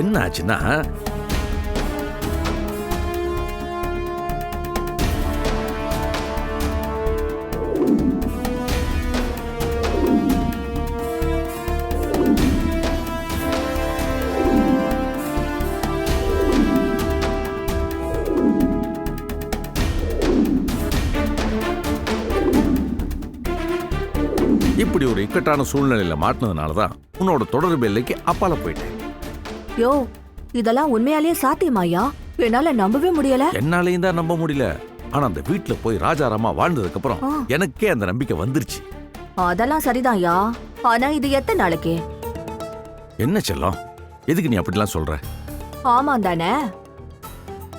என்ன ஆச்சுன்னா இப்படி ஒரு இக்கட்டான சூழ்நிலையில மாட்டினதுனால தான் உன்னோட தொடர்பு எல்லைக்கு அப்பால போயிட்டேன். யோ இதெல்லாம் உண்மையாலேயே சாத்தியமாயா என்னால நம்பவே முடியல. என்னாலையும் தான் நம்ப முடியல. ஆனா அந்த வீட்ல போய் ராஜாராமா வாழ்ந்ததுக்கு அப்புறம். எனக்கே அந்த நம்பிக்கை வந்துருச்சு. அதெல்லாம் சரிதான்யா ஆனா இது எத்தனை நாளைக்கு? என்ன செல்லம்? எதுக்கு நீ அப்படிலாம் சொல்ற? ஆமா தானே.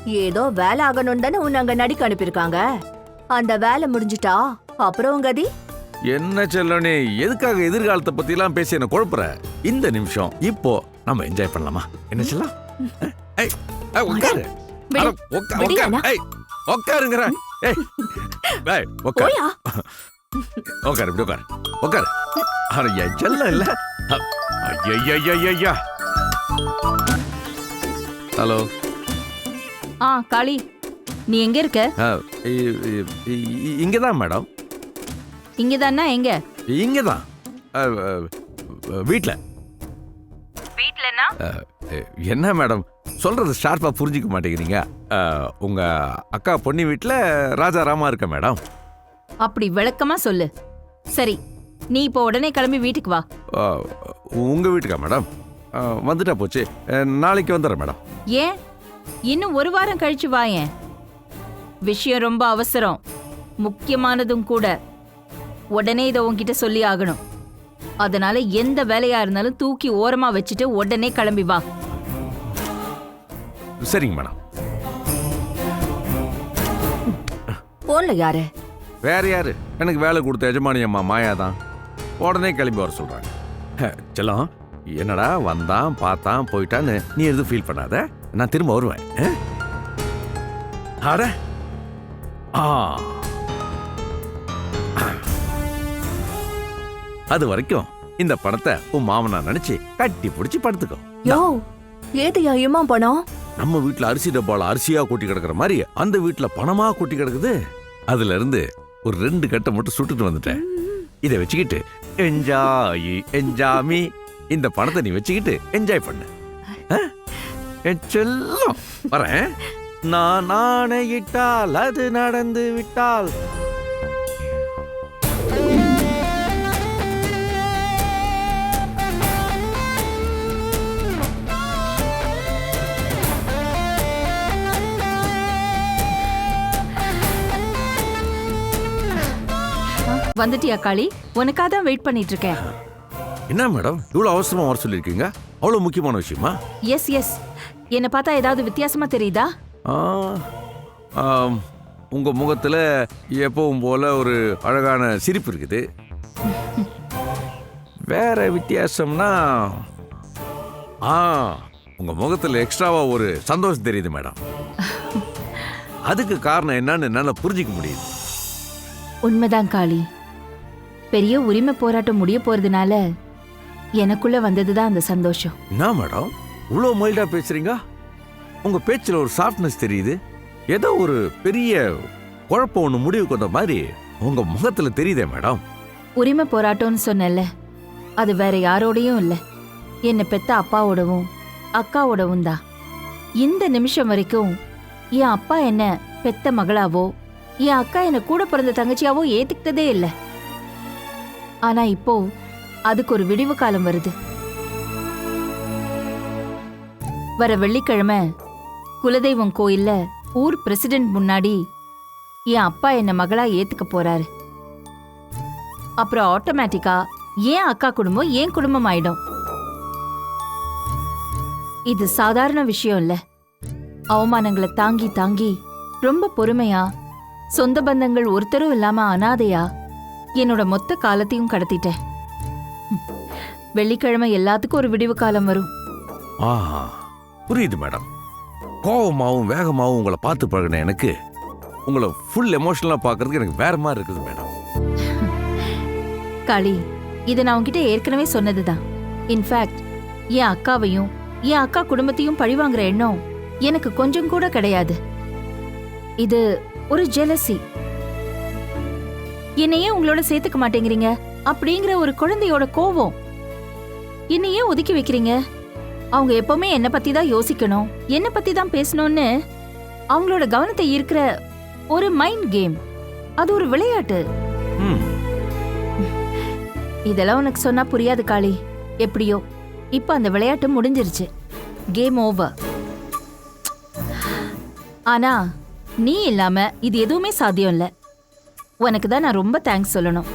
ஏதோ வேலை ஆகணும் தானே உன்னை அங்க நடிக்க அனுப்பியிருக்காங்க. அந்த வேலை முடிஞ்சிட்டா அப்புறம் உங்க கதி? என்ன செல்லம் நீ எதுக்காக எதிர்காலத்தை பத்தி எல்லாம் பேசி என்ன குழப்புற? இந்த நிமிஷம் இப்போ நம்ம என்ஜாய் பண்ணலாமா? என்ன செல்லம்? ஏய், ஏய், உட்காரு. அட, உக்கா- அண்ணா. ஏய், உட்காருங்கிற ஏய், ஏய், உட்காரு உட்காரு இப்படி உட்காரு. உட்காரு. அட என் செல்லம் இல்ல. ஐயா ஹலோ. ஆ காளி நீ எங்க இருக்க? இங்கே தான் மேடம். இங்க தானா எங்க? இங்கே தான் வீட்டில் வீட்லனா என்ன மேடம்? சொல்றது ஷார்ப்பாக புரிஞ்சிக்க மாட்டேங்கிறீங்க. அஹ், உங்க அக்கா பொண்ணு வீட்டில் ராஜாராமா இருக்க மேடம். அப்படி விளக்கமா சொல்லு. சரி நீ இப்போ உடனே கிளம்பி வீட்டுக்கு வா. அஹ், உங்க வீட்டுக்கா மேடம்? வந்துட்டா போச்சு. நாளைக்கு வந்துடுறேன் மேடம். ஏன்? இன்னும் ஒரு வாரம் கழிச்சு வாயேன் விஷயம் ரொம்ப அவசரம். முக்கியமானதும் கூட. உடனே இதை உன்கிட்ட சொல்லி ஆகணும். அதனால எந்த வேலையா இருந்தாலும் தூக்கி ஓரமா வச்சுட்டு உடனே கிளம்பி வா. சரிங்க மேடம். போன்ல யாரு? வேற யாரு? எனக்கு வேலை கொடுத்த எஜமானி அம்மா மாயா தான். உடனே கிளம்பி வர சொல்றாங்க. ஹ, செல்லம் என்னடா வந்தான் பார்த்தான் போயிட்டான்னு நீ எதுவும் ஃபீல் பண்ணாத. நான் திரும்ப வருவேன். ஆ? அட. ஆ. அது வரைக்கும் இந்த பணத்தை உன் மாமனா நினைச்சு கட்டி பிடிச்சி படுத்துக்கோ. யோ ஏதையா இம்மா பணம்? நம்ம வீட்ல அரிசி டப்பால அரிசியா கொட்டி கிடக்குற மாதிரி அந்த வீட்ல பணமா கொட்டி கிடக்குது? அதுல இருந்து ஒரு ரெண்டு கட்டை மட்டும் சுட்டுட்டு வந்துட்டேன். இதை வச்சுக்கிட்டு என்ஜாய் என்ஜாமி. இந்த பணத்தை நீ வச்சுக்கிட்டு என்ஜாய் பண்ணு? என் செல்லம். வரேன். நான் நாணையிட்டால் அது நடந்து விட்டால் வந்துட்டியா காளி? உனக்காக தான் வெயிட் பண்ணிட்டு இருக்கேன் என்ன மேடம் இவ்வளவு அவசரமா வர சொல்லியிருக்கீங்க? அவ்வளவு முக்கியமான விஷயமா? எஸ் எஸ் என்னை பார்த்தா ஏதாவது வித்தியாசமா தெரியுதா? உங்க முகத்துல எப்பவும் போல ஒரு அழகான சிரிப்பு இருக்குது. வேற வித்தியாசம்னா ஆ உங்க முகத்துல எக்ஸ்ட்ராவா ஒரு சந்தோஷம் தெரியுது மேடம் அதுக்கு காரணம் என்னன்னு என்னால புரிஞ்சிக்க முடியுது. உண்மைதான் காளி. பெரிய உரிமை போராட்டம் முடிய போறதுனால எனக்குள்ள வந்ததுதான் அந்த சந்தோஷம். என்ன மேடம்? இவ்வளோ மைல்டா பேசுறீங்க? உங்க பேச்சுல ஒரு சாஃப்ட்னஸ் தெரியுது. ஏதோ ஒரு பெரிய குழப்பம் ஒன்று முடிவுக்கு வந்த மாதிரி உங்க முகத்துல தெரியுதே மேடம். உரிமை போராட்டம்னு சொன்னேன்ல. அது வேற யாரோடையும் இல்ல. என்னை பெத்த அப்பாவோடவும் அக்காவோடவும் தான். இந்த நிமிஷம் வரைக்கும் என் அப்பா என்ன பெத்த மகளாவோ என் அக்கா என்ன கூட பிறந்த தங்கச்சியாவோ ஏத்துக்கிட்டதே இல்ல. ஆனா இப்போ அதுக்கு ஒரு விடிவு காலம் வருது. வர வெள்ளிக்கிழமை குலதெய்வம் கோயில்ல ஊர் பிரசிடென்ட் முன்னாடி என் அப்பா என்ன மகளா ஏத்துக்க போறாரு. அப்புறம் ஆட்டோமேட்டிக்கா ஏன் அக்கா குடும்பம் ஏன் குடும்பம் ஆயிடும். இது சாதாரண விஷயம் இல்ல. அவமானங்களை தாங்கி தாங்கி ரொம்ப பொறுமையா சொந்த பந்தங்கள் ஒருத்தரும் இல்லாம அனாதையா என்னோட மொத்த காலத்தையும் கடத்திட்டேன். வெள்ளிக்கிழமை எல்லாத்துக்கும் ஒரு விடிவு காலம் வரும். ஆஹா புரியுது மேடம். கோவமாவும் வேகமாவும் உங்களை பார்த்து பழகின எனக்கு உங்களை ஃபுல் எமோஷனலாக பார்க்கறதுக்கு எனக்கு வேற மாதிரி இருக்குது மேடம். காளி இதை நான் உன்கிட்ட ஏற்கனவே சொன்னதுதான். இன்ஃபேக்ட் என் அக்காவையும் என் அக்கா குடும்பத்தையும் பழிவாங்குற எண்ணம் எனக்கு கொஞ்சம் கூட கிடையாது. இது ஒரு ஜெலசி என்னையே உங்களோட சேர்த்துக்க மாட்டேங்கிறீங்க. அப்படிங்கிற ஒரு குழந்தையோட கோவம். என்னையே ஒதுக்கி வைக்கிறீங்க. அவங்க எப்பவுமே என்ன பத்தி தான் யோசிக்கணும். என்ன பத்தி தான் பேசணும்னு அவங்களோட கவனத்தை ஈர்க்கிற ஒரு மைண்ட் கேம் அது ஒரு விளையாட்டு. ம். இதெல்லாம் உனக்கு சொன்னா புரியாது காளி. எப்படியோ. இப்ப அந்த விளையாட்டு முடிஞ்சிருச்சு. கேம் ஓவர் ஆனா நீ இல்லாம இது எதுவுமே சாத்தியம் இல்ல. உனக்கு தான் நான் ரொம்ப தேங்க்ஸ் சொல்லணும்.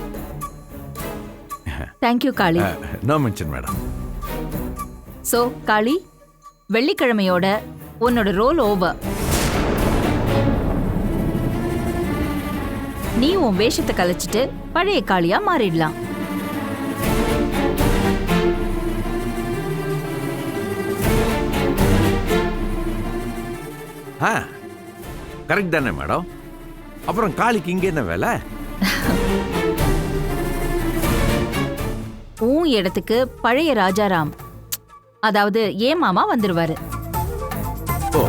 Thank you Kali no mention madam so Kali வெள்ளிக்கிழமையோட உன்னோட ரோல் ஓவர் நீ உன் வேஷத்தை கலைச்சிட்டு பழைய காளியா மாறிடலாம். ஆ கரெக்ட் தானே மேடம் அப்புறம் காளிக்கு இங்கே என்ன வேலை? உன் இடத்துக்கு பழைய ராஜாராம். அதாவது ஏன் மாமா வந்துருவாரு. ஓ.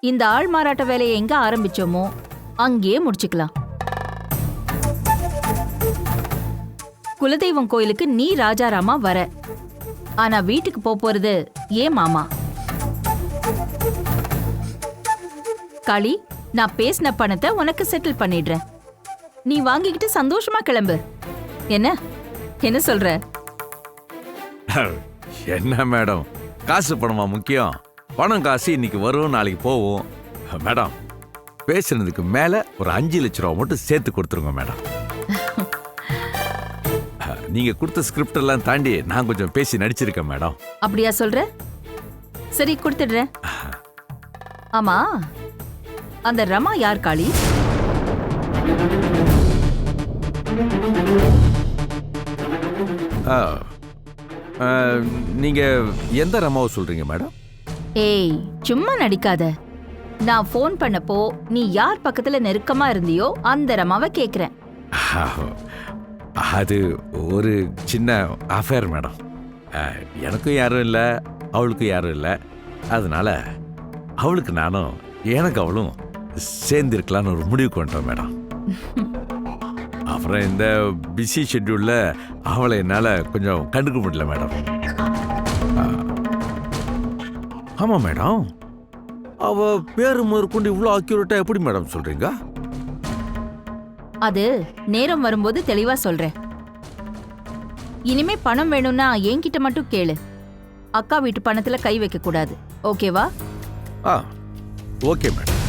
இந்த ஆள் மாறாட்ட வேலையை எங்க ஆரம்பிச்சோமோ அங்கேயே முடிச்சுக்கலாம். குலதெய்வம் கோயிலுக்கு நீ ராஜாராமா வர. ஆனா வீட்டுக்கு போப் போறது ஏன் மாமா. காளி நான் பேசின பணத்தை உனக்கு செட்டில் பண்ணிடுறேன். நீ வாங்கிக்கிட்டு சந்தோஷமா கிளம்பு. என்ன? என்ன சொல்ற? என்ன மேடம்? காசு பணமா முக்கியம்? பணம் காசு இன்னைக்கு வரும் நாளைக்கு போகும். மேடம் பேசுனதுக்கு மேல ஒரு அஞ்சு லட்ச ரூபா மட்டும் சேர்த்து கொடுத்துருங்க மேடம். நீங்க கொடுத்த ஸ்கிரிப்ட் எல்லாம் தாண்டி நான் கொஞ்சம் பேசி நடிச்சிருக்கேன் மேடம். அப்படியா சொல்ற? சரி கொடுத்துடுறேன். ஆமா. அந்த ரமா யார் காளி? நீங்க எந்த ரமாவை சொல்றீங்க மேடம்? ஏய் சும்மா நடிக்காத. நான் ஃபோன் பண்ணப்போ நீ யார் பக்கத்துல நெருக்கமா இருந்தியோ அந்த ரமாவை கேக்குறேன். அது ஒரு சின்ன அஃபேர் மேடம். எனக்கும் யாரும் இல்லை அவளுக்கும் யாரும் இல்லை. அதனால அவளுக்கு நானும் எனக்கு அவளும் சேர்ந்திருக்கலாம்னு ஒரு முடிவுக்கு வந்துட்டோம் மேடம். அப்புறம் இந்த பிஸி ஷெட்யூலில் அவளை என்னால் கொஞ்சம் கண்டுக்க முடியல மேடம். ஆமாம் மேடம். அவ பேரு முதற்கொண்டு இவ்வளோ அக்யூரேட்டாக எப்படி மேடம் சொல்கிறீங்க அது நேரம் வரும்போது தெளிவா சொல்றேன். இனிமே பணம் வேணும்னா என்கிட்ட மட்டும் கேளு. அக்கா வீட்டு பணத்துல கை வைக்க கூடாது. ஓகேவா? ஆ. Okay madam.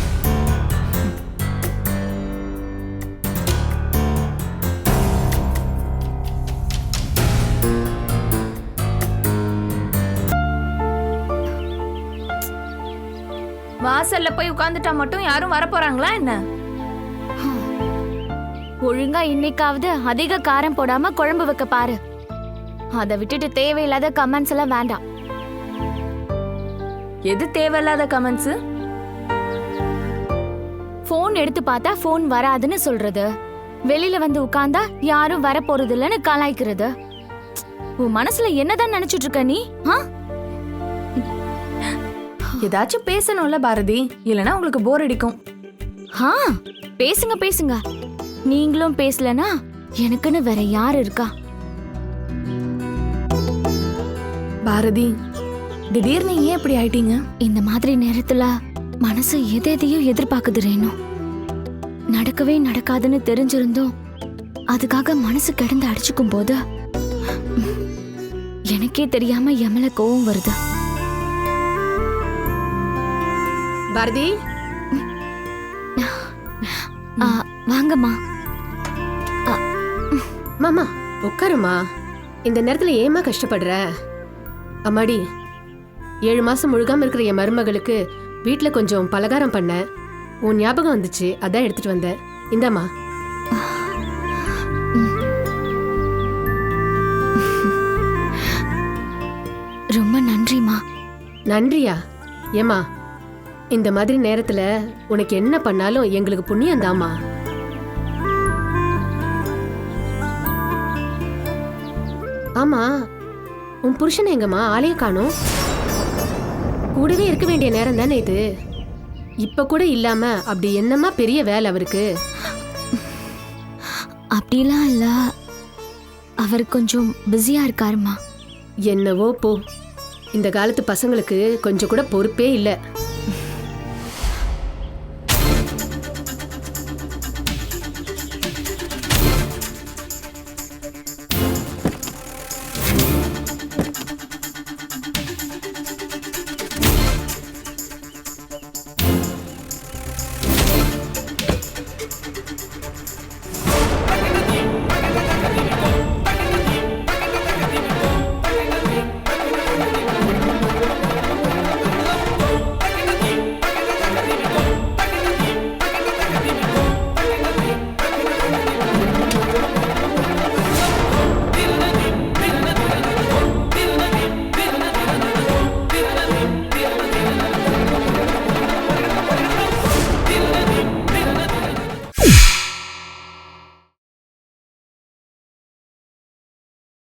வாசல்ல போய் உட்கார்ந்துட்டா மட்டும் யாரும் வர போறாங்களா என்ன? ஒழுங்கா இன்னைக்காவது அதிக காரம் போடாம குழம்பு வைக்க பாரு. அதை விட்டுட்டு தேவையில்லாத கமெண்ட்ஸ் எல்லாம் வேண்டாம். எது தேவையில்லாத கமெண்ட்ஸ் ஃபோன் எடுத்து பார்த்தா ஃபோன் வராதுன்னு சொல்றது. வெளியில வந்து உட்கார்ந்தா யாரும் வர போறது இல்லைன்னு கலாய்க்கிறது. உன் மனசுல என்னதான் நினைச்சிட்டு இருக்க நீ? ஆ? ஏதாச்சும் பேசணும்ல பாரதி. இல்லனா உங்களுக்கு போர் அடிக்கும். ஆ பேசுங்க பேசுங்க. நீங்களும் பேசலனா எனக்குன்னு வேற யார் இருக்கா? பாரதி திடீர்னு ஏன் இப்படி ஆயிட்டீங்க? இந்த மாதிரி நேரத்துல மனசு எதை எதையோ எதிர்பார்க்குது ரேணு. நடக்கவே நடக்காதுன்னு தெரிஞ்சிருந்தோம். அதுக்காக மனசு கிடந்து அடிச்சுக்கும் போது எனக்கே தெரியாம எமல கோவம் வருது. பாரதி? ஆ, வாங்கம்மா. மாமா உட்காருமா இந்த நேரத்துல ஏமா கஷ்டப்படுற? அம்மாடி ஏழு மாசம் முழுகாம இருக்கிற என் மருமகளுக்கு வீட்ல கொஞ்சம் பலகாரம் பண்ணேன் உன் ஞாபகம் வந்துச்சு அதான் எடுத்துட்டு வந்தேன். இந்தாம்மா. ரொம்ப நன்றிம்மா. நன்றியா? ஏமா இந்த மாதிரி நேரத்துல உனக்கு என்ன பண்ணாலும் எங்களுக்கு புண்ணியம் தாமா ஆமா உன் புருஷன் எங்கம்மா ஆளைய காணோம். கூடவே இருக்க வேண்டிய நேரம் தானே இது. இப்ப கூட இல்லாம அப்படி என்னம்மா பெரிய வேலை அவருக்கு? அப்படிலாம் இல்ல. அவர் கொஞ்சம் பிஸியா இருக்காருமா என்னவோ போ. இந்த காலத்து பசங்களுக்கு கொஞ்சம் கூட பொறுப்பே இல்லை.